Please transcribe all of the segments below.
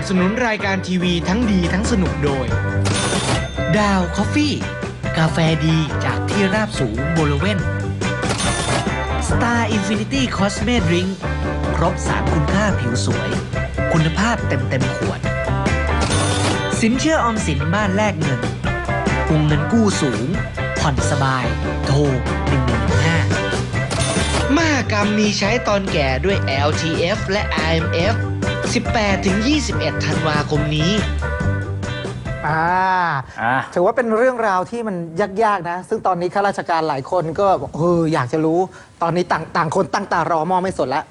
นับสนุนรายการทีวีทั้งดีทั้งสนุกโดย ดาวคอฟฟี่ กาแฟดีจากที่ราบสูงบริเวณ Star Infinity Cosme Drink ครบสารคุณค่าผิวสวย คุณภาพเต็มเต็มขวด สินเชื่อออมสินบ้านแลกเงินวงเงินกู้สูง ผ่อนสบาย โทร1115มหากรรมมีใช้ตอนแก่ด้วย LTF และ IMF 18-21 ธันวาคมนี้ อ่า อะ ถือว่าเป็นเรื่องราวที่มันยากๆนะ ซึ่งตอนนี้ข้าราชการหลายคนก็บอกเอออยากจะรู้ ตอนนี้ต่างต่างคนตั้งตารอมอไม่สนแล้ว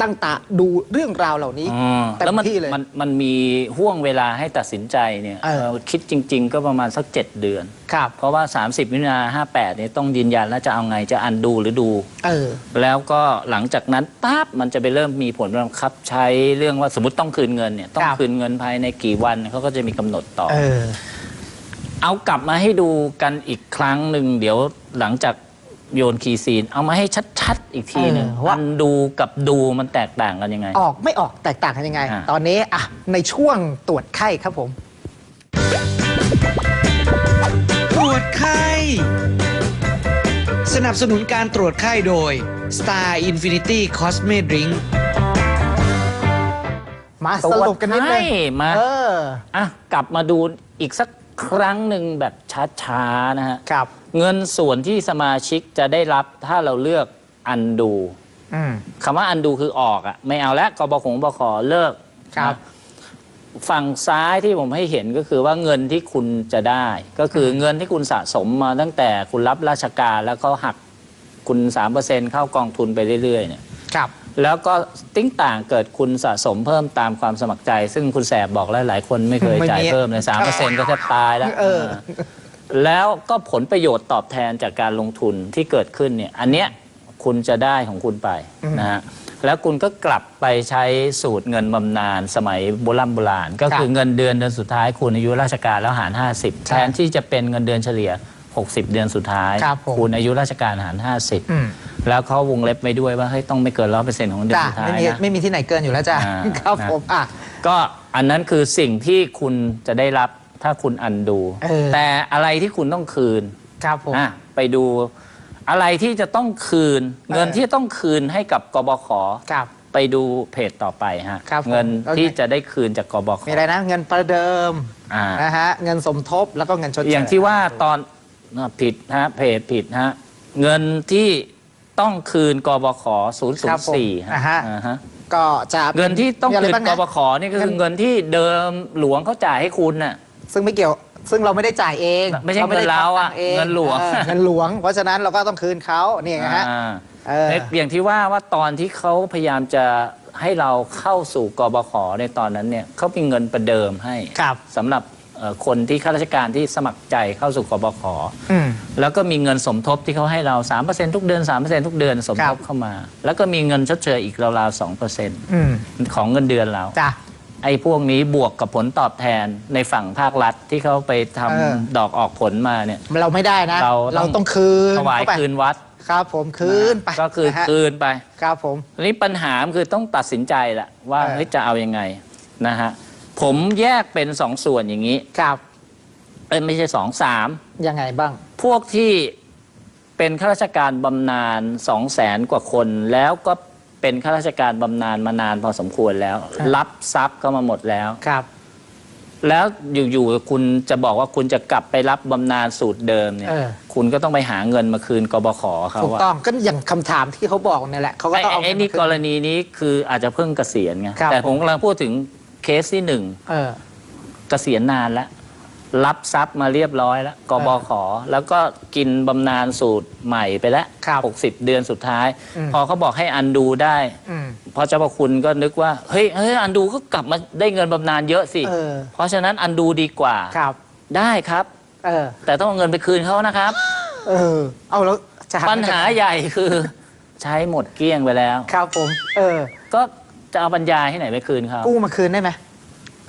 ตั้งตาดูเรื่องราวเหล่านี้อืมเต็มแล้วมันที่เลย มันมันมีห่วงเวลาให้ตัดสินใจเนี่ยเออ เอ่อคิดจริง ๆ ก็ประมาณสัก 7 เดือน ครับ เพราะว่า 30มิถุนา58เนี่ยต้องยืนยันแล้วจะเอาไงจะอันดูหรือดู เออ แล้วก็หลังจากนั้นปั๊บมันจะไปเริ่มมีผลบังคับใช้เรื่องว่าสมมติต้องคืนเงินเนี่ยต้องครับ คืนเงินภายในกี่วันเขาก็จะมีกำหนดต่อ เออ เอากลับมาให้ดูกันอีกครั้งหนึ่งเดี๋ยวหลังจาก โยนคีย์ซีน เอามาให้ชัดๆ อีกทีหนึ่งเออว่าอันดูกับดูมันแตกต่างกันยังไง ออกไม่ออกแตกต่างกันยังไง อ่าตอนนี้อะในช่วงตรวจไข้ครับผม ตรวจไข้ สนับสนุนการตรวจไข้โดย Star Infinity Cosme Drink มาสรุปกันนิดนึงใช่มา เออ อะกลับมาดูอีกสัก ครั้งหนึ่งแบบช้าๆนะฮะครับ เงินส่วนที่สมาชิกจะได้รับถ้าเราเลือกอันดูอืม คำว่าอันดูคือออกอะไม่เอาแล้วกบขงบขเลิกครับ นะฝั่งซ้ายที่ผมให้เห็นก็คือว่าเงินที่คุณจะได้ ก็คือเงินที่คุณสะสมมาตั้งแต่คุณรับราชการแล้วเขาหักคุณ3%เข้ากองทุนไปเรื่อยๆเนี่ย ครับ แล้วก็ติ้งต่างเกิดคุณสะสมเพิ่มตามความสมัครใจ ซึ่งคุณแสบบอกแล้วหลายคนไม่เคยไม่มีจ่ายเพิ่มเลยสามเปอร์เซ็นต์ก็แทบตายแล้วเออเออแล้วก็ผลประโยชน์ตอบแทนจากการลงทุนที่เกิดขึ้นเนี่ยอันเนี้ยคุณจะได้ของคุณไปนะฮะแล้วคุณก็กลับไปใช้สูตรเงินบำนาญสมัยโบราณโบราณ ก็คือเงินเดือนเดือนสุดท้ายคุณอายุราชการแล้วหาร 50 แทนที่จะเป็นเงินเดือนเฉลี่ย 60 เดือนสุดท้ายครับผมคุณอายุราชการหารอืม50 แล้วเขาวงเล็บไปด้วยว่าเฮ้ยต้องไม่เกินร้อยเปอร์เซ็นต์ของเดือนจ้ะสุดท้าไม่ยมีนะ ไม่มีที่ไหนเกินอยู่แล้วจ้ะอ่า ครับนะผมอะ ก็อันนั้นคือสิ่งที่คุณจะได้รับถ้าคุณอันดู เออ แต่อะไรที่คุณต้องคืนครับผมอะไปดูอะไรที่จะต้องคืน เงินที่ต้องคืนให้กับกบขครับ ไปดูเพจต่อไปฮะครับผมเงินโอเคที่จะได้คืนจากกบขมีอะไรนะเงินประเดิมอ่านะฮะเงินสมทบแล้วก็เงินชดเชยอย่างที่ว่าตอนน่ะผิดฮะเพจผิดฮะเงินที่ ต้องคืนกบขครับผม004อ่าฮะ อ่าฮะ ก็จะเงินที่ต้องมีะไรคืนบ้างกนะ บขนี่ก็คือเงินที่เดิมหลวงเขาจ่ายให้คุณน่ะ ซึ่งไม่เกี่ยว ซึ่งเราไม่ได้จ่ายเองไม่ใช่ด้เงินเราอะทำตังค์เงินหลวงออเงินหลวง เพราะฉะนั้นเราก็ต้องคืนเขานี่ไงฮะอ่าเอออย่างที่ว่าว่าตอนที่เขาพยายามจะให้เราเข้าสู่กบขในตอนนั้นเนี่ยเขามีเงินประเดิมให้ครับ สำหรับเอ่อ คนที่ข้าราชการที่สมัครใจเข้าสู่กบขอืมแล้วก็มีเงินสมทบที่เขาให้เรา 3%ทุกเดือน 3%ทุกเดือนสมครัทบบเข้ามา แล้วก็มีเงินชดเชยอีกราวๆอืม2%ของเงินเดือนเราจ้ะไอ้พวกนี้บวกกับผลตอบแทนในฝั่งภาครัฐที่เขาไปทำเออดอกออกผลมาเนี่ยเราไม่ได้นะ เราต้องต้องคืนถวายเข้ไปคืนวัดครับผมคืนไปก็คือนะฮะคืนไปครับผมทีนี้ปัญหามันคือต้องตัดสินใจแหละว่าเออเฮ้ยจะเอายังไงนะฮะ ผมแยกเป็นสองส่วนอย่างนี้ ครับเอ้ยไม่ใช่สองสามยังไงบ้าง พวกที่เป็นข้าราชการบำนาญสองแสนกว่าคน แล้วก็เป็นข้าราชการบำนาญมานานพอสมควรแล้ว ครับ รับทรัพย์เข้ามาหมดแล้ว ครับ แล้วอยู่ๆคุณจะบอกว่าคุณจะกลับไปรับบำนาญสูตรเดิมเนี่ย เออ คุณก็ต้องไปหาเงินมาคืนกบขเขาถูกอะต้องก็อย่างคำถามที่เขาบอกเนี่ยแหละเขาก็ไอ้ต้องเอาไอ้นี่เงิกมารณีนี้คืออาจจะเพิ่งเกษียณไงครับ แต่ผมกำลังพูดถึง เคสที่หนึ่งเออ เกษียณนานแล้ว รับทรัพย์มาเรียบร้อยแล้วกบขแล้วก็กินบำนาญสูตรใหม่ไปแล้วครับ60เดือนสุดท้าย อืม พอเขาบอกให้อันดูได้ อืม พอเจ้าพระคุณก็นึกว่า เฮ้ยเฮ้ยอันดูก็กลับมาได้เงินบำนาญเยอะสิ เออ เพราะฉะนั้นอันดูดีกว่า ครับ ได้ครับ เออ แต่ต้องเอาเงินไปคืนเขานะครับ เออ เอาแล้วจะกปัญหาใหญ่คือ ใช้หมดเกลี้ยงไปแล้ว ครับผม เออ ก็ จะเอาปัญญาให้ไหนไปคืนเขากู้มาคืนได้ไหม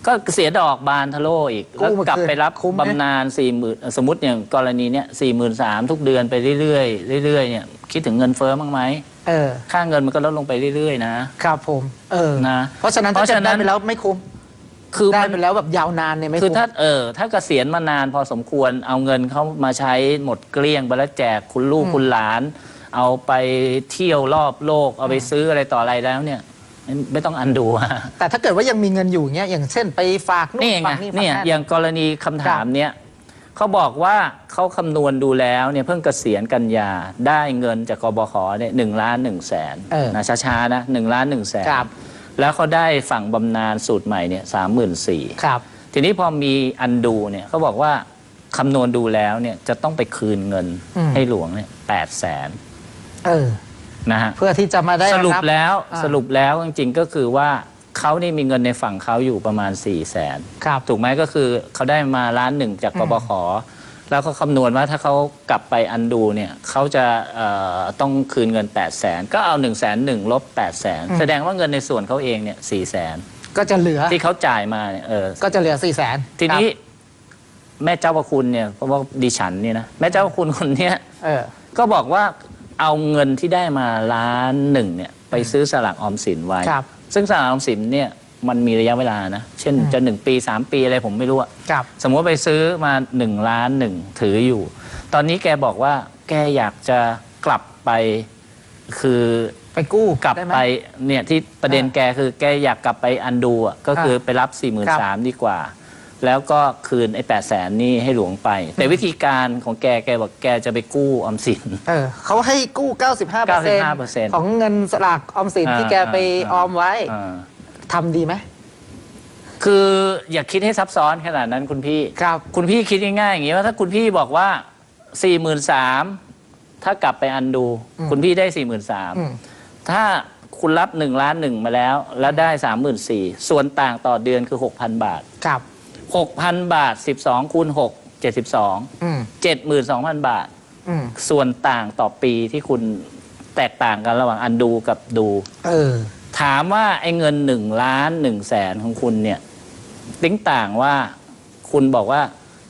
ก็เสียดอกบานทะโลอีกกู้แล้วมากลับไปรับคุ้มไหม บำนาญสี่หมื่นสมมติอย่างกรณีเนี้ยสี่หมื่นสามทุกเดือนไปเรื่อยๆเรื่อยๆเนี่ยคิดถึงเงินเฟ้อบ้างไหมเออ ค่าเงินมันก็ลดลงไปเรื่อยๆนะ ครับผม เออนะเพราะฉะนั้นเพถ้าราะเกิฉะดนั้ได้นไปแล้วไม่คุ้มคือได้มัน ไปแล้วแบบยาวนานเนี่ยไม่คือคุ้ม ถ้าเออถ้าเกษียณมานานพอสมควรเอาเงินเขามาใช้หมดเกลี้ยงไปแล้วแจกคุณลูกคุณหลาน เอาไปเที่ยวรอบโลก เอาไปซื้ออะไรต่ออะไรแล้วเนี่ย ไม่ไม่ต้องอันดูอะแต่ถ้าเกิดว่ายังมีเงินอยู่เงี้ยอย่างเช่นไปฝากนู่นนี่ไงฝากนี่ฝากเนี่ยนั่น อย่างกรณีคำถามเนี้ยเขาบอกว่าเขาคำนวณดูแล้วเนี่ยเพิ่งเกษียณกันยาได้เงินจากกบขเนี่ยหนึ่งล้านหนึ่งแสนเออนะช้าๆนะหนึ่งล้านหนึ่งแสนครับ แล้วเขาได้ฝั่งบำนาญสูตรใหม่เนี่ยสามหมื่นสี่ ครับ ทีนี้พอมีอันดูเนี่ยเขาบอกว่าคำนวณดูแล้วเนี่ยจะต้องไปคืนเงินอืม ให้หลวงเนี่ยแปดแสนเออ นะฮะเพื่อที่จะมาได้สรุปรับแล้วอ่า สรุปแล้วจริงๆก็คือว่าเขานี่มีเงินในฝั่งเขาอยู่ประมาณ4ี่แสนครับ ถูกไหมก็คือเขาได้มาล้านหนึ่งจากกบขแล้วเขาคำนวณว่าถ้าเขากลับไปอันดูเนี่ยเขาจะเอ่อต้องคืนเงิน 8 0 0แสนก็เอา1นึ่งแสนหนึ่งลบ8 0 0แสนอืมแสดงว่าเงินในส่วนเขาเองเนี่ยสี่แสนก็จะเหลือที่เขาจ่ายมาเนี่ยเออ ก็จะเหลือสี่แสน ทีนี้แม่เจ้าพระคุณเนี่ยเพราะว่าดิฉันเนี่ยนะแม่เจ้าพระคุณคนเนี้ยเออ ก็บอกว่า เอาเงินที่ได้มาล้านหนึ่งเนี่ยไปซื้อสลากออมสินไว้ ครับ ซึ่งสลากออมสินเนี่ยมันมีระยะเวลานะ เช่นอืมจะหนึ่งปีสามปีอะไรผมไม่รู้อะครับ สมมติว่าไปซื้อมาหนึ่งล้านหนึ่งถืออยู่ ตอนนี้แกบอกว่าแกอยากจะกลับไปคือ ไปกู้กลับด้หม ไปเนี่ยที่ประเด็นอ่าแกคือแกอยากกลับไปอันดูอะก็คือไปรับ4ี่หมื่นครัสามบดีกว่า แล้วก็คืนไอ้แปดแสนนี่ให้หลวงไป แต่วิธีการของแกแกบอกแกจะไปกู้ออมสิน เออเขาให้กู้ 95% 95%ของเงินสลากออมสินอ่าที่แกไปอ่าออมไว้อ่าทำดีไหม คืออย่าคิดให้ซับซ้อนขนาดนั้นคุณพี่ ครับ คุณพี่คิดง่ายๆอย่างนี้ว่าถ้าคุณพี่บอกว่า4ี่หมื่นสามถ้ากลับไปอันดู อืม คุณพี่ได้4ี่หมื่นสามอืมถ้าคุณรับ1ล้านหนึ่งมาแล้ว แล้วได้ 3 4 0 0 0ส่วนต่างต่อเดือนคือ 6,000 บาท ครับ 6,000 บาท 12 คูณ 6 72 อืม72,000 บาท อืมส่วนต่างต่อปีที่คุณแตกต่างกันระหว่างอันดูกับดู เออ ถามว่าไอ้เงิน1ล้าน1แสนของคุณเนี่ยติ้งต่างว่าคุณบอกว่า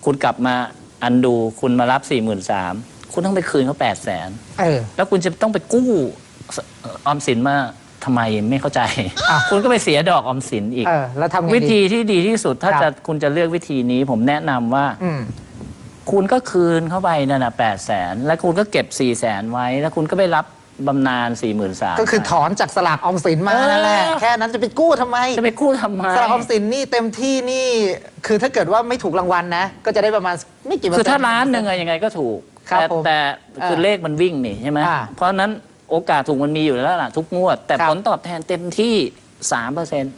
คุณกลับมาอันดูคุณมารับ4 3 0 0 0คุณต้องไปคืนเขา8 0 0แสนเออ แล้วคุณจะต้องไปกู้เอ่อออมสินมา ทำไมไม่เข้าใจ อ้าว คุณก็ไปเสียดอกออมสินอีก เออ แล้วทำไงดี วิธีที่ดีที่สุดถ้าครับ จะคุณจะเลือกวิธีนี้ ผมแนะนำว่า อืม คุณก็คืนเข้าไปนั่นน่ะแปดแสนแล้วคุณก็เก็บ4ี่แสนไว้ แล้วคุณก็ไปรับบำนาญ4ี่หมื่นสาม ก็คือถอนจากสลากออมสินมานั่นแหละเออแค่นั้นจะไปกู้ทำไม จะไปกู้ทำไม สลากออมสินนี่เต็มที่นี่ คือถ้าเกิดว่าไม่ถูกรางวัลนะ ก็จะได้ประมาณไม่กี่เปอร์คือเซ็นต์ ถ้าล้านหนึ่งอะยังไงก็ถูก ครับแต่ผมแต่คือเออเลขมันวิ่งนี่ใช่ไหมอ่าเพราะฉะนั้น โอกาสถูกมันมีอยู่แล้วล่ะทุกงวด แต่ครับ ผลตอบแทนเต็มที่3%เปอร์เซ็นต์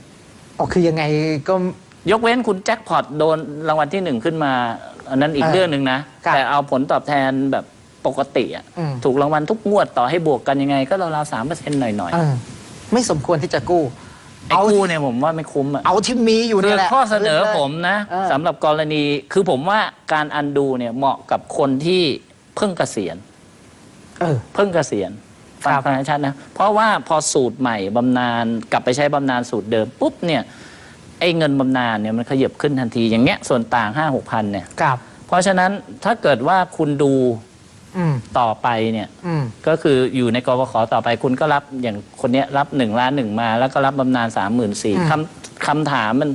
อ๋อคือยังไงก็ ยกเว้นคุณแจ็คพอตโดนรางวัลที่หนึ่งขึ้นมา อันนั้นอีกเออเรื่องหนึ่งนะ ครับแต่เอาผลตอบแทนแบบปกติอะอืม ถูกรางวัลทุกงวดต่อให้บวกกันยังไง ก็ราวๆสามเปอร์เซ็นต์หน่อยเออไม่สมควรที่จะกู้ ๆไอ้กู้เนี่ยผมว่าไม่คุ้มอะ เอาที่มีอยู่คืนี่อแหละ ข้อเสนอขึ้ลยผมนะเออ สำหรับกรณีคือผมว่าการอันดูเนี่ยเหมาะกับคนที่เพิ่งเกษียณ เออ เพิ่งเกษียณ ฟังครับฟังให้ชัดนะ เพราะว่าพอสูตรใหม่บำนาญกลับไปใช้บำนาญสูตรเดิมปุ๊บเนี่ยไอ้เงินบำนาญเนี่ยมันขยับขึ้นทันทีอย่างเงี้ยส่วนต่าง5 6พันเนี่ยครับ เพราะฉะนั้นถ้าเกิดว่าคุณดูอืมต่อไปเนี่ย อืม ก็คืออยู่ในกบขต่อไปคุณก็รับอย่างคนเนี้ยรับ1ล้านหนึ่งมา แล้วก็รับบำนาญ3 4 0 0อืม0คำคำถามมัน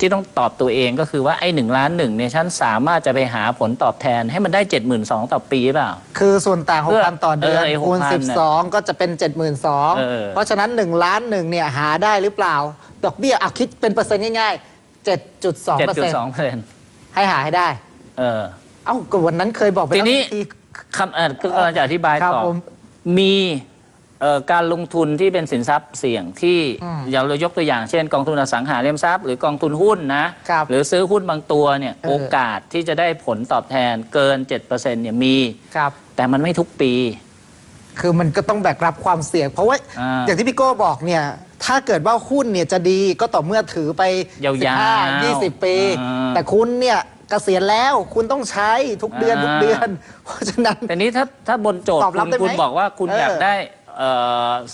ที่ต้องตอบตัวเองก็คือว่าไอ้หนึ่งล้านหนึ่งเนี่ยฉันสามารถจะไปหาผลตอบแทนให้มันได้ 7 2 0 0 0ต่อปีเปล่า คือส่วนต่าง เพื่อ6,000 ต่อเดือน เออไอ้คูณ 6,000น่ะ12 ก็จะเป็น เออ 72,000 เพราะฉะนั้น 1 ล้านหนึ่งเนี่ยหาได้หรือเปล่า ดอกเบี้ยอะคิดเป็นเปอร์เซ็นต์ง่ายๆ 7.2เปอร์เซ็นต์7.2เปอร์เซ็นต์ให้หาให้ได้ เออ เอ้าก็วันนั้นเคยบอกไปทีแล้วนี้ ที คำเอ่อคือกำลังจะอธิบายครับต่อผม มี เอ่อการลงทุนที่เป็นสินทรัพย์เสี่ยงที่อืมอย่างเรายกตัวอย่างเช่น กองทุนอสังหาริมทรัพย์หรือกองทุนหุ้นนะครับหรือซื้อหุ้นบางตัวเนี่ยเออ โอกาสที่จะได้ผลตอบแทนเกิน 7%เนี่ยมี ครับ แต่มันไม่ทุกปี คือมันก็ต้องแบกรับความเสี่ยง เพราะว่าอ่าอย่างที่พี่โก้บอกเนี่ย ถ้าเกิดว่าหุ้นเนี่ยจะดีก็ต่อเมื่อถือไปยาวๆ15 20ปี อ่า แต่คุณเนี่ยเกษียณแล้วคุณต้องใช้ทุกเดือนอ่าทุกเดือน เพราะฉะนั้น แต่นี้ถ้าถ้าบนโจทย์ตอบรับคุณได้ไหมคุณบอกว่าคุณเออออยากได้เอ่อ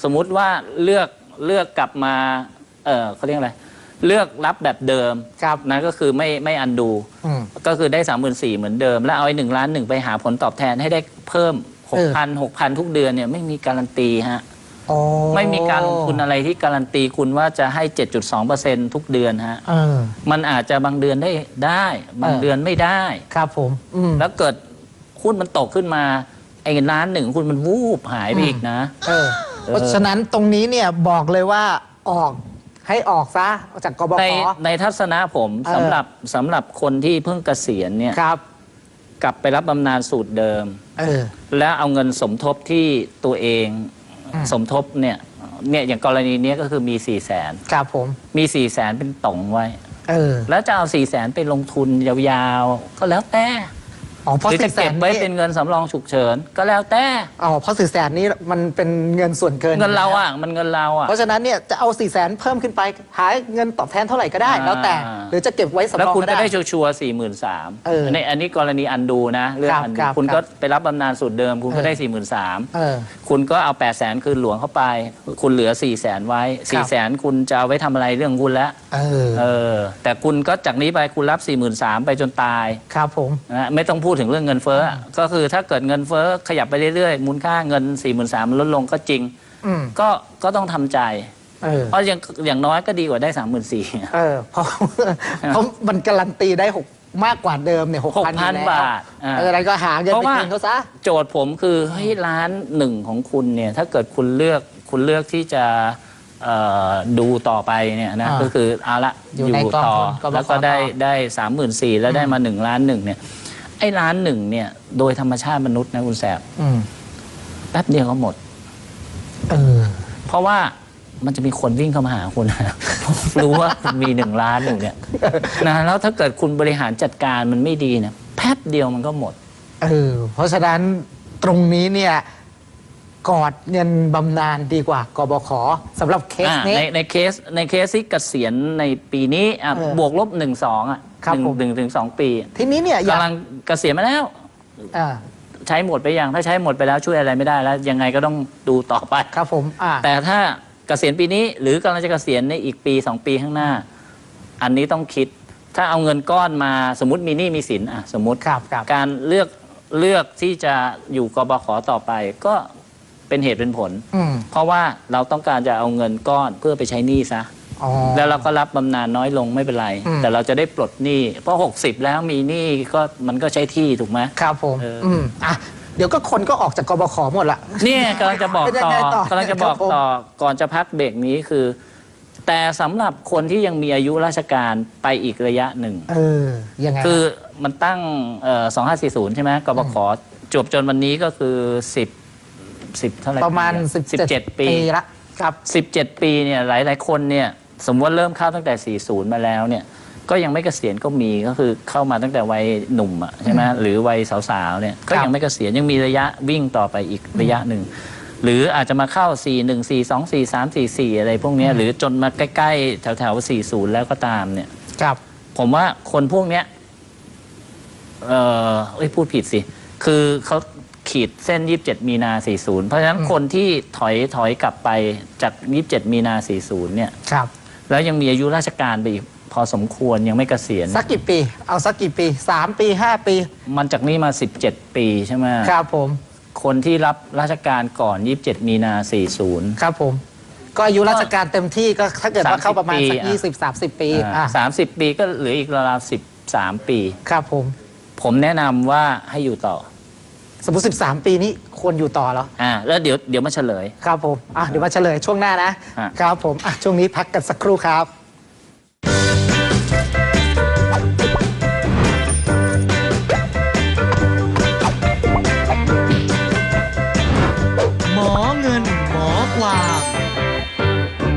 สมมุติว่าเลือกเลือกกลับมาเออเขาเรียกอะไร เลือกรับแบบเดิมครับนะก็คือไม่ไม่อันดูอืมก็คือได้สามหมื่นสี่เหมือนเดิม แล้วเอาไอ้หนึ่งล้านหนึ่งไปหาผลตอบแทนให้ได้เพิ่มหเอกอพันหกพันทุกเดือนเนี่ยไม่มีการันตีฮะอ๋อไม่มีการลงทุนอะไรที่การันตีคุณว่าจะให้ 7.2%ทุกเดือนฮะเออมันอาจจะบางเดือนได้ได้ บางเออเดือนไม่ได้ ครับผมอืมแล้วเกิดหุ้นมันตกขึ้นมาไอ้ล้านหนึ่งคุณมันวูบหายไปอีกนะ เออเพราะฉะนั้นตรงนี้เนี่ยบอกเลยว่าออกให้ออกซะจากกบในข ในทัศนะผมเออ สำหรับสำหรับคนที่เพิ่งเกษียณเนี่ยครับ กลับไปรับบำนาญสูตรเดิม เออ แล้วเอาเงินสมทบที่ตัวเองอืม สมทบเนี่ยเนี่ยอย่างกรณีเนี้ยก็คือมี4ี่แสนครับผม มี4ี่แสนเป็นต่องไว้ เออ แล้วจะเอา4ี่แสนไปลงทุนยาวๆ ก็แล้วแต่ อ๋อเพราะหรือสี่จะแสเก็นบไว้นี่เป็นเงินสำรองฉุกเฉินก็แล้วแต่อ๋อเพราะสี่แสนนี้มันเป็นเงินส่วนเกินเงินเราอะมันเงินเราอะ เพราะฉะนั้นเนี่ยจะเอาสี่แสนเพิ่มขึ้นไปหาเงินตอบแทนเท่าไหร่ก็ได้อ่าแล้วแต่หรือจะเก็บไว้สำแล้วรองคุณก็จะได้ได้ชัวร์สี่หมื่นสามเอออันนี้อันนี้กรณีอันดูนะเรื่องครับอันดูครับคุณครัก็บไปรับบำนาญสูตรเดิม คุณก็เออได้สี่หมื่นสามเออ คุณก็เอา8ปดแสนคืนหลวงเข้าไป คุณเหลือ4ี่แสนไว้4ี่แสนคุณจะเอาไว้ทำอะไรเรื่องคุณแล้วเออ เออ แต่คุณก็จากนี้ไปคุณรับ4ี่หมื่นสามไปจนตายครับผม นะไม่ต้องพูดถึงเรื่องเงินเฟ้อก็คือถ้าเกิดเงินเฟ้อขยับไปเรื่อยๆ มูลค่าเงิน4ี่หมื่นสามลดลงก็จริง อืมก็ก็ต้องทำใจ เออ เพราะอย่างอย่างน้อยก็ดีกว่าได้3 4 0 0 0เออเพราะเพราะมันการันตีได้หกมากกว่าเดิมเนี่ยหกพัน6,000บาทอ่าอะไรก็หาเงินเพไปราะว่าคืนเขาซะ โจทย์ผมคือเฮ้ยร้านหนึ่งของคุณเนี่ยถ้าเกิดคุณเลือกคุณเลือกที่จะเอ่อดูต่อไปเนี่ยนะอ่าก็คือเอาละอยู่ในกองต่อทุนกบข แล้วก็ได้ต่อได้สามหมื่นสี่แล้วได้มาหนึ่งล้านหนึ่งเนี่ย ไอ้ล้านหนึ่งเนี่ย โดยธรรมชาติมนุษย์นะคุณแสบอืมแป๊บเดียวก็หมด เออ เพราะว่ามันจะมีคนวิ่งเข้ามาหาคุณรู้ว่าคุณมีหนึ่งล้านหนึ่งเนี่ยนะแล้วถ้าเกิดคุณบริหารจัดการมันไม่ดีเนี่ยแป๊บเดียวมันก็หมด เออ เพราะฉะนั้นตรงนี้เนี่ย กอดเงินบำนาญดีกว่ากบขสำหรับเคสอ่านี้ ในในเคสในเคสที่เกษียณในปีนี้อะเออ บวกลบหนึ่งสองอะ ครับหนึ่งผม หนึ่งถึงสองปีทีนี้เนี่ยอยากกำลังเกษียณมาแล้ว อ่าใช้หมดไปยังถ้าใช้หมดไปแล้วช่วยอะไรไม่ได้แล้ว ยังไงก็ต้องดูต่อไป ครับผมอ่า แต่ถ้าเกษียณปีนี้หรือกำลังจะเกษียณในอีกปีสองปีข้างหน้า อันนี้ต้องคิด ถ้าเอาเงินก้อนมาสมมติมีหนี้มีสินอะสมมติครับครับ การเลือกเลือกที่จะอยู่กบขต่อไปก็เป็นเหตุเป็นผล อืม เพราะว่าเราต้องการจะเอาเงินก้อนเพื่อไปใช้หนี้ซะ อ๋อ แล้วเราก็รับบำนาญน้อยลงไม่เป็นไร อืม แต่เราจะได้ปลดหนี้เพราะ 60 แล้วมีหนี้ก็มันก็ใช้ที่ถูกไหม ครับผมเอออือืมอะเดี๋ยวก็คนก็ออกจากกบขหมดละ เนี่ยกำลังจะบอกเป็นยังต่อไงต่อกำลังจะบอกครับผมต่อก่อนจะพักเบรกนี้คือ แต่สำหรับคนที่ยังมีอายุราชการไปอีกระยะหนึ่ง เออ ยังไงคือมันตั้งเอ่อ2540 ใช่ไหมกบขจบจนวันนี้ก็คือ 10 10 เท่าไหร่ประมาณปีอะ17 17 ปีละ ครับ 17 ปีเนี่ยหลาย ๆ คนเนี่ย สมมติว่าเริ่มเข้าตั้งแต่ 40 มาแล้วเนี่ย ก็ยังไม่เกษียณก็มีก็คือเข้ามาตั้งแต่วัยหนุ่มอะใช่ไหมหรือวัยสาวๆเนี่ยก็ครับยังไม่เกษียณยังมีระยะวิ่งต่อไปอีกระยะหนึ่ง หรืออาจจะมาเข้า 4 1 4 2 4 3 4 4 อะไรพวกเนี้ยหรือจนมาใกล้ๆ แถวๆ 40 แล้วก็ตามเนี่ย ครับ ผมว่าคนพวกเนี้ยเออเอ้ยพูดผิดสิ คือเขาขีดเส้น 27 มีนา 40 เพราะฉะนั้นอืมคนที่ถอยถอยกลับไปจาก 27 มีนา 40 เนี่ย ครับ แล้วยังมีอายุราชการไปอีกพอสมควรยังไม่เกษียณสักกี่ปี เอาสักกี่ปีสามปีห้าปี มันจากนี้มา 17 ปีใช่ไหมครับผม คนที่รับราชการก่อน 27 มีนา 40 ครับผม ก็อายุราชการเต็มที่ก็ถ้าเกิดว่าเข้าประมาณสักปีอะยี่สิบสามสิบปีอะสามสิบปีก็เหลืออีกราวๆ13ปี ครับผม ผมแนะนำว่าให้อยู่ต่อ สมมติสิบสามปีนี้ควรอยู่ต่อเหรอ อ่าแล้วเดี๋ยวเดี๋ยวมาเฉลย ครับผม อะ เดี๋ยวมาเฉลยช่วงหน้านะฮะครับผม อะ ช่วงนี้พักกันสักครู่ครับ